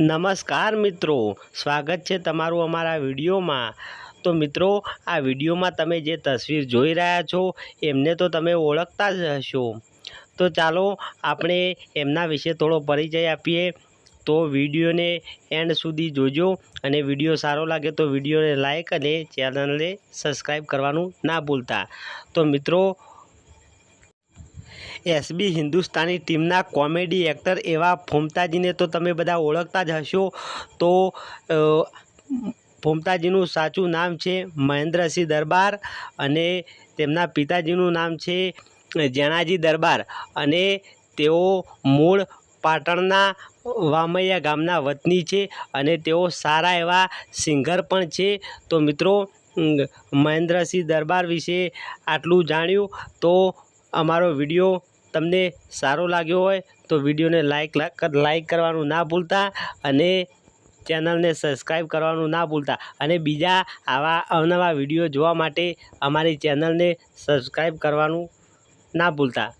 નમસ્કાર મિત્રો. સ્વાગત છે તમારું અમારા વિડીયોમાં. તો મિત્રો, આ વિડીયોમાં તમે જે તસવીર જોઈ રહ્યા છો, એમને તો તમે ઓળખતા જ હશો. તો ચાલો આપણે એમના વિશે થોડો પરિચય આપીએ. તો વિડીયોને એન્ડ સુધી જોજો અને વીડિયો સારો લાગે તો વિડીયોને લાઇક અને ચેનલને સબસ્ક્રાઈબ કરવાનું ના ભૂલતા. તો મિત્રો એસબી હિન્દુસ્તાની ટીમના કોમેડી એક્ટર એવા ફોમતાજીને તો તમે બધા ઓળખતા જ હશો. તો ફોમતાજીનું સાચું નામ છે મહેન્દ્રસિંહ દરબાર અને તેમના પિતાજીનું નામ છે જેણાજી દરબાર. અને તેઓ મૂળ પાટણના વામૈયા ગામના વતની છે અને તેઓ સારા એવા સિંગર પણ છે. તો મિત્રો મહેન્દ્રસિંહ દરબાર વિશે આટલું જાણ્યું. તો અમારો વીડિયો તમને સારો લાગ્યો હોય તો વિડીયોને લાઇક લાઇક કરવાનું ના ભૂલતા અને ચેનલને સબસ્ક્રાઈબ કરવાનું ના ભૂલતા. અને બીજા આવા અવનવા વીડિયો જોવા માટે અમારી ચેનલને સબસ્ક્રાઈબ કરવાનું ના ભૂલતા.